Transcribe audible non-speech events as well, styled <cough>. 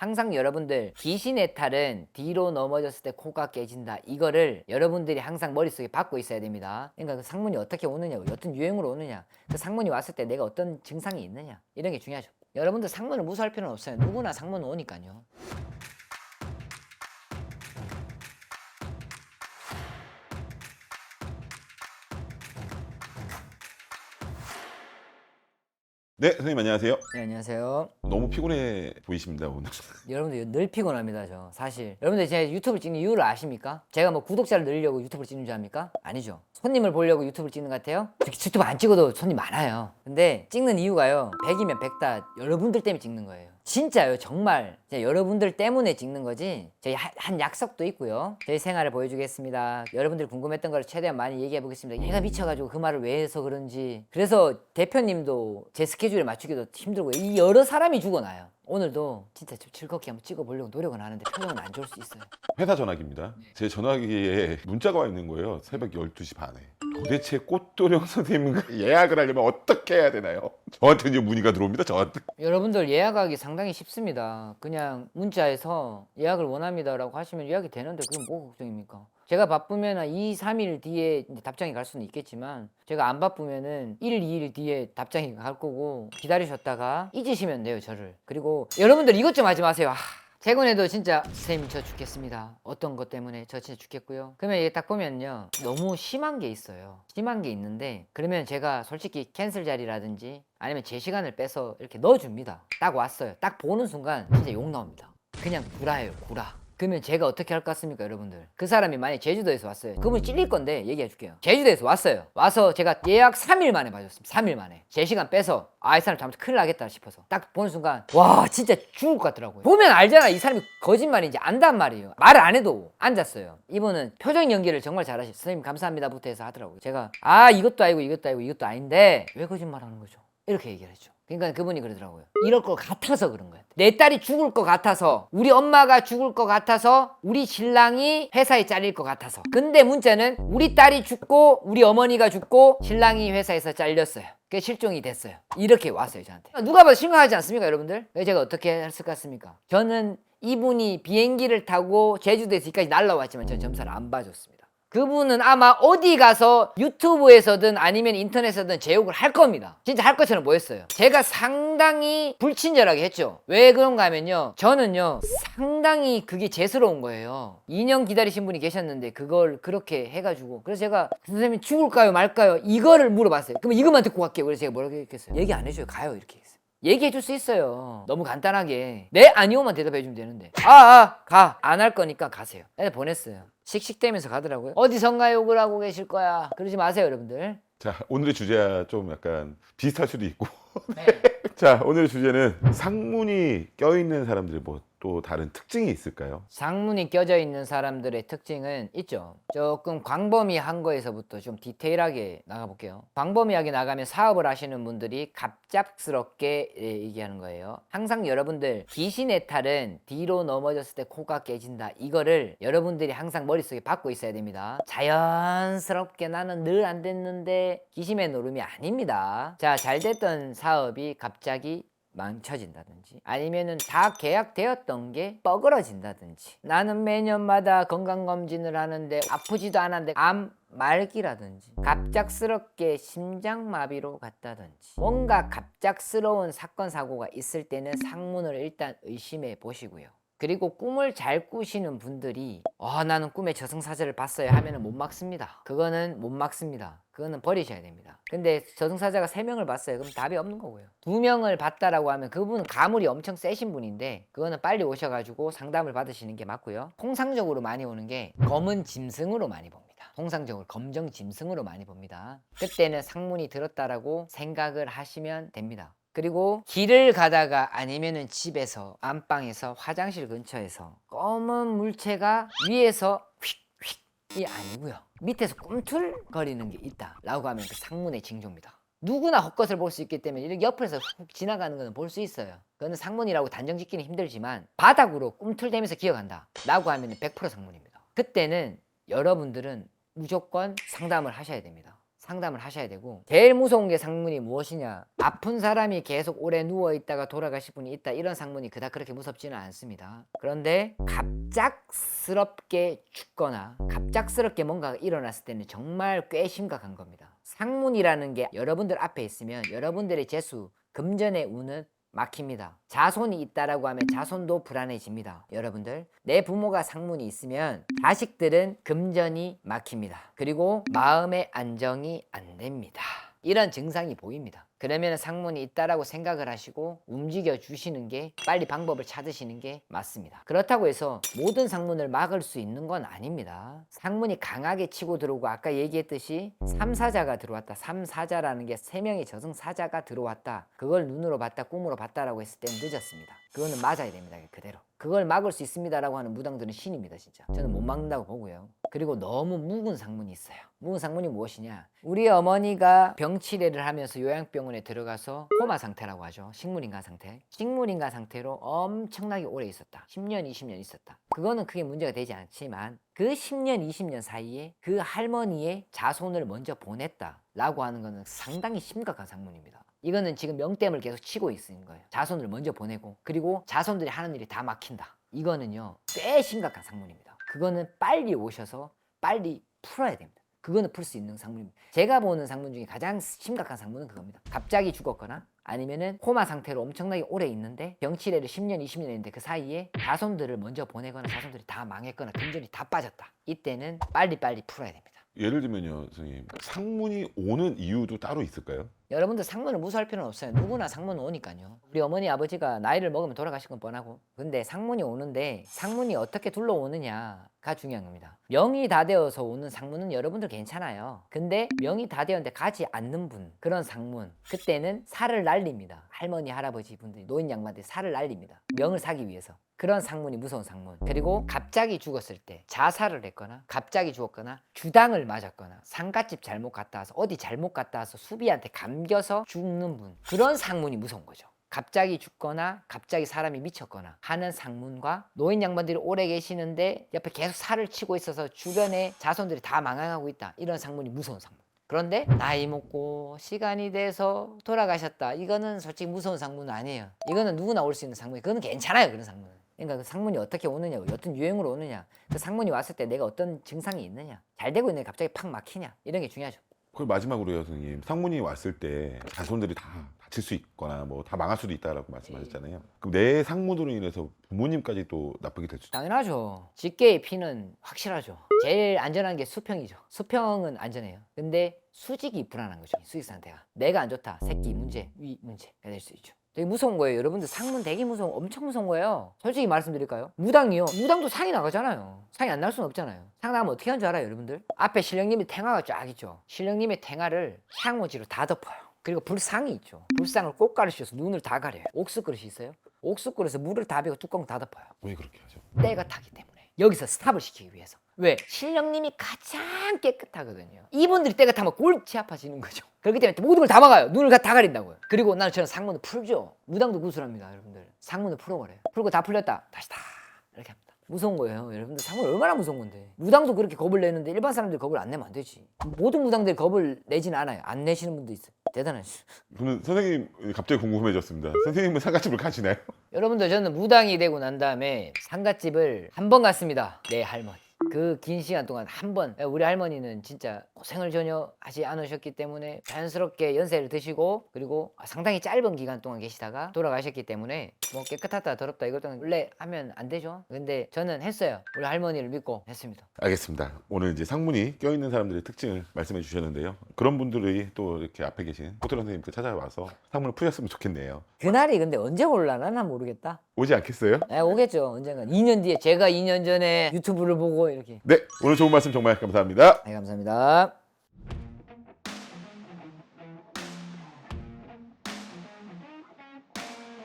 항상 여러분들 귀신의 탈은 뒤로 넘어졌을 때 코가 깨진다. 이거를 여러분들이 항상 머릿속에 받고 있어야 됩니다. 그러니까 그 상문이 어떻게 오느냐, 어떤 유행으로 오느냐, 그 상문이 왔을 때 내가 어떤 증상이 있느냐 이런 게 중요하죠. 여러분들 상문을 무서워할 필요는 없어요. 누구나 상문 오니까요. 네, 선생님 안녕하세요. 네, 안녕하세요. 너무 피곤해 보이십니다 오늘. <laughs> 여러분들 늘 피곤합니다 저. 사실. 여러분들 제가 유튜브를 찍는 이유를 아십니까? 제가 뭐 구독자를 늘리려고 유튜브를 찍는 줄 압니까? 아니죠. 손님을 보려고 유튜브를 찍는 것 같아요? 유튜브 안 찍어도 손님 많아요. 근데 찍는 이유가요. 100이면 100 다 여러분들 때문에 찍는 거예요. 진짜요. 정말. 여러분들 때문에 찍는 거지. 저희 한, 한 약속도 있고요. 저희 생활을 보여주겠습니다. 여러분들이 궁금했던 걸 최대한 많이 얘기해 보겠습니다. 얘가 미쳐가지고 그 말을 왜 해서 그런지. 그래서 대표님도 제 스케줄에 맞추기도 힘들고 이 여러 사람이 죽어나요 오늘도 진짜 좀 즐겁게 한번 찍어보려고 노력은 하는데 표정은 안 좋을 수 있어요. 회사 전화기입니다. 제 전화기에 문자가 와 있는 거예요. 새벽 12시 반에. 도대체 꽃도령 선생님과 <laughs> 예약을 하려면 어떻게 해야 되나요? 저한테 이제 문의가 들어옵니다. 저한테. 여러분들 예약하기 상당히 쉽습니다. 그냥 문자에서 예약을 원합니다라고 하시면 예약이 되는데 그게 뭐 걱정입니까? 제가 바쁘면 한 2, 3일 뒤에 이제 답장이 갈 수는 있겠지만 제가 안 바쁘면은 1, 2일 뒤에 답장이 갈 거고 기다리셨다가 잊으시면 돼요 저를 그리고 여러분들 이것 좀 하지 마세요. 아, 최근에도 진짜 선생님 저 죽겠습니다. 어떤 것 때문에 저 진짜 죽겠고요. 그러면 이게 딱 보면요. 너무 심한 게 있어요. 심한 게 있는데 그러면 제가 솔직히 캔슬 자리라든지 아니면 제 시간을 빼서 이렇게 넣어줍니다. 딱 왔어요. 딱 보는 순간 진짜 욕 나옵니다. 그냥 구라예요 구라 그러면 제가 어떻게 할 것 같습니까 여러분들? 그 사람이 만약 제주도에서 왔어요. 그분 찔릴 건데 얘기해 줄게요. 제주도에서 왔어요. 와서 제가 예약 3일 만에 봐줬습니다. 3일 만에. 제 시간 빼서 아 이 사람 잘못 큰일 나겠다 싶어서 딱 보는 순간 와 진짜 죽을 것 같더라고요. 보면 알잖아. 이 사람이 거짓말인지 안단 말이에요. 말을 안 해도 앉았어요. 이분은 표정 연기를 정말 잘하시 선생님 감사합니다부터 해서 하더라고요. 제가 아 이것도 아니고 이것도 아니고 이것도 아닌데 왜 거짓말 하는 거죠 이렇게 얘기를 했죠 그러니까 그분이 그러더라고요. 이럴 것 같아서 그런 거예요. 내 딸이 죽을 것 같아서, 우리 엄마가 죽을 것 같아서, 우리 신랑이 회사에 잘릴 것 같아서. 근데 문제는 우리 딸이 죽고, 우리 어머니가 죽고, 신랑이 회사에서 잘렸어요. 그게 실종이 됐어요. 이렇게 왔어요, 저한테. 누가 봐도 심각하지 않습니까, 여러분들? 제가 어떻게 했을 것 같습니까? 저는 이분이 비행기를 타고 제주도에서 여기까지 날라왔지만 저는 점사를 안 봐줬습니다. 그분은 아마 어디 가서 유튜브에서든 아니면 인터넷에서든 제 욕을 할 겁니다. 진짜 할 것처럼 보였어요. 제가 상당히 불친절하게 했죠. 왜 그런가 하면요. 저는요, 상당히 그게 재스러운 거예요. 2년 기다리신 분이 계셨는데 그걸 그렇게 해가지고. 그래서 제가 선생님 죽을까요 말까요? 이거를 물어봤어요. 그럼 이것만 듣고 갈게요. 그래서 제가 뭐라고 했겠어요? 얘기 안 해줘요. 가요. 이렇게 했어요. 얘기해 줄 수 있어요. 너무 간단하게. 네, 아니오만 대답해 주면 되는데. 아, 아, 가. 안 할 거니까 가세요. 그래서 보냈어요. 씩씩대면서 가더라고요. 어디선가 욕을 하고 계실 거야. 그러지 마세요, 여러분들. 자, 오늘의 주제와 좀 약간 비슷할 수도 있고. <laughs> 자, 오늘의 주제는 상문이 껴있는 사람들이 뭐 또 다른 특징이 있을까요? 상문이 껴져 있는 사람들의 특징은 있죠. 조금 광범위한 거에서부터 좀 디테일하게 나가볼게요. 광범위하게 나가면 사업을 하시는 분들이 갑작스럽게 예, 얘기하는 거예요. 항상 여러분들 귀신의 탈은 뒤로 넘어졌을 때 코가 깨진다. 이거를 여러분들이 항상 머릿속에 받고 있어야 됩니다. 자연스럽게 나는 늘 안 됐는데 귀신의 노름이 아닙니다. 자, 잘 됐던 사업이 갑자기 망쳐진다든지 아니면은 다 계약되었던 게 뻐그러진다든지 나는 매년마다 건강검진을 하는데 아프지도 않았는데 암 말기라든지 갑작스럽게 심장마비로 갔다든지 뭔가 갑작스러운 사건 사고가 있을 때는 상문을 일단 의심해 보시고요. 그리고 꿈을 잘 꾸시는 분들이 아 나는 꿈에 저승사자를 봤어요 하면은 못 막습니다. 그거는 못 막습니다. 그거는 버리셔야 됩니다. 근데 저승사자가 세명을 봤어요. 그럼 답이 없는 거고요. 두명을 봤다라고 하면 그분은 가물이 엄청 세신 분인데 그거는 빨리 오셔가지고 상담을 받으시는 게 맞고요. 통상적으로 많이 오는 게 검은 짐승으로 많이 봅니다. 통상적으로 검정 짐승으로 많이 봅니다. 그때는 상문이 들었다라고 생각을 하시면 됩니다. 그리고 길을 가다가 아니면은 집에서 안방에서 화장실 근처에서 검은 물체가 위에서 휙휙이 아니고요. 밑에서 꿈틀거리는 게 있다라고 하면 그 상문의 징조입니다. 누구나 헛것을 볼 수 있기 때문에 이렇게 옆에서 훅 지나가는 거는 볼 수 있어요. 그거는 상문이라고 단정 짓기는 힘들지만 바닥으로 꿈틀대면서 기어간다 라고 하면 100% 상문입니다. 그때는 여러분들은 무조건 상담을 하셔야 됩니다. 상담을 하셔야 되고 제일 무서운 게 상문이 무엇이냐? 아픈 사람이 계속 오래 누워 있다가 돌아가실 분이 있다. 이런 상문이 그닥 그렇게 무섭지는 않습니다. 그런데 갑작스럽게 죽거나 갑작스럽게 뭔가가 일어났을 때는 정말 꽤 심각한 겁니다. 상문이라는 게 여러분들 앞에 있으면 여러분들의 재수 금전의 운은 막힙니다. 자손이 있다라고 하면 자손도 불안해집니다. 여러분들 내 부모가 상문이 있으면 자식들은 금전이 막힙니다. 그리고 마음의 안정이 안 됩니다. 이런 증상이 보입니다. 그러면 상문이 있다라고 생각을 하시고 움직여 주시는 게 빨리 방법을 찾으시는 게 맞습니다. 그렇다고 해서 모든 상문을 막을 수 있는 건 아닙니다. 상문이 강하게 치고 들어오고 아까 얘기했듯이 삼사자가 들어왔다. 삼사자라는 게세 명의 저승사자가 들어왔다. 그걸 눈으로 봤다, 꿈으로 봤다라고 했을 때는 늦었습니다. 그거는 맞아야 됩니다. 그대로. 그걸 막을 수 있습니다라고 하는 무당들은 신입니다, 진짜. 저는 못 막는다고 보고요. 그리고 너무 묵은 상문이 있어요. 묵은 상문이 무엇이냐? 우리 어머니가 병치레를 하면서 요양병원에 들어가서 코마 상태라고 하죠. 식물인간 상태. 식물인간 상태로 엄청나게 오래 있었다. 10년, 20년 있었다. 그거는 크게 문제가 되지 않지만 그 10년, 20년 사이에 그 할머니의 자손을 먼저 보냈다라고 하는 거는 상당히 심각한 상문입니다. 이거는 지금 명땜을 계속 치고 있는 거예요. 자손을 먼저 보내고 그리고 자손들이 하는 일이 다 막힌다. 이거는요 꽤 심각한 상문입니다. 그거는 빨리 오셔서 빨리 풀어야 됩니다. 그거는 풀 수 있는 상문입니다. 제가 보는 상문 중에 가장 심각한 상문은 그겁니다. 갑자기 죽었거나 아니면은 코마 상태로 엄청나게 오래 있는데 병치레를 10년, 20년 했는데 그 사이에 자손들을 먼저 보내거나 자손들이 다 망했거나 금전이 다 빠졌다. 이때는 빨리빨리 풀어야 됩니다. 예를 들면요, 선생님. 상문이 오는 이유도 따로 있을까요? 여러분들 상문을 무서워할 필요는 없어요. 누구나 상문은 오니까요. 우리 어머니 아버지가 나이를 먹으면 돌아가실 건 뻔하고. 근데 상문이 오는데 상문이 어떻게 둘러오느냐가 중요한 겁니다. 명이 다 되어서 오는 상문은 여러분들 괜찮아요. 근데 명이 다 되었는데 가지 않는 분 그런 상문 그때는 살을 날 립니다. 할머니 할아버지 분들이 노인 양반들이 살을 날립니다. 명을 사기 위해서. 그런 상문이 무서운 상문. 그리고 갑자기 죽었을 때 자살을 했거나 갑자기 죽었거나 주당을 맞았거나 상갓집 잘못 갔다 와서 어디 잘못 갔다 와서 수비한테 감겨서 죽는 분. 그런 상문이 무서운 거죠. 갑자기 죽거나 갑자기 사람이 미쳤거나 하는 상문과 노인 양반들이 오래 계시는데 옆에 계속 살을 치고 있어서 주변에 자손들이 다 망하고 있다. 이런 상문이 무서운 상문. 그런데 나이 먹고 시간이 돼서 돌아가셨다. 이거는 솔직히 무서운 상문은 아니에요. 이거는 누구나 올 수 있는 상문이. 그거는 괜찮아요. 그런 상문은. 그러니까 그 상문이 어떻게 오느냐, 어떤 유행으로 오느냐, 그 상문이 왔을 때 내가 어떤 증상이 있느냐, 잘 되고 있는데 갑자기 팍 막히냐, 이런 게 중요하죠. 그걸 마지막으로요, 선생님. 상문이 왔을 때 자손들이 다 다칠 수 있거나 뭐 다 망할 수도 있다라고 말씀하셨잖아요. 그럼 내 상문으로 인해서 부모님까지 또 나쁘게 될 수 있다. 당연하죠. 직계의 피는 확실하죠. 제일 안전한 게 수평이죠. 수평은 안전해요. 근데 수직이 불안한 거죠. 수직 상태가. 내가 안 좋다. 새끼 문제, 위 문제가 될 수 있죠. 되게 무서운 거예요. 여러분들 상문 되게 무서운, 엄청 무서운 거예요. 솔직히 말씀드릴까요? 무당이요. 무당도 상이 나가잖아요. 상이 안 날 수는 없잖아요. 상 나가면 어떻게 하는 줄 알아요, 여러분들? 앞에 신령님이 탱화가 쫙 있죠. 신령님의 탱화를 향모지로 다 덮어요. 그리고 불상이 있죠. 불상을 꼭 가르쳐서 눈을 다 가려요. 옥수 그릇이 있어요. 옥수 그릇에 물을 다 비고 뚜껑 다 덮어요. 왜 그렇게 하죠? 때가 타기 때문에. 여기서 스탑을 시키기 위해서. 왜? 신령님이 가장 깨끗하거든요. 이분들이 때가 타면 골치 아파지는 거죠. 그렇기 때문에 모든 걸 다 막아요. 눈을 다 가린다고요. 그리고 나는 저는 상문을 풀죠. 무당도 구슬합니다 여러분들. 상문을 풀어버려요. 풀고 다 풀렸다. 다시 다! 이렇게 합니다. 무서운 거예요 여러분들. 상문 얼마나 무서운 건데. 무당도 그렇게 겁을 내는데 일반 사람들이 겁을 안 내면 안 되지. 모든 무당들이 겁을 내진 않아요. 안 내시는 분도 있어요 대단하시 저는 선생님 갑자기 궁금해졌습니다. 선생님은 상가집을 가시나요? 여러분들 저는 무당이 되고 난 다음에 상갓집을 한 번 갔습니다. 내 할머니. 그 긴 시간 동안 한 번 우리 할머니는 진짜 고생을 전혀 하지 않으셨기 때문에 자연스럽게 연세를 드시고 그리고 상당히 짧은 기간 동안 계시다가 돌아가셨기 때문에 뭐 깨끗하다 더럽다 이것도 원래 하면 안 되죠 근데 저는 했어요 우리 할머니를 믿고 했습니다 알겠습니다. 오늘 이제 상문이 껴있는 사람들의 특징을 말씀해 주셨는데요. 그런 분들이 또 이렇게 앞에 계신 호텔 선생님께 찾아와서 상문을 푸셨으면 좋겠네요. 그날이 근데 언제 올라나 난 모르겠다 오지 않겠어요? 네, 오겠죠 언젠가 2년 뒤에 제가 2년 전에 유튜브를 보고 이렇게 네, 오늘 좋은 말씀 정말 감사합니다. 네 감사합니다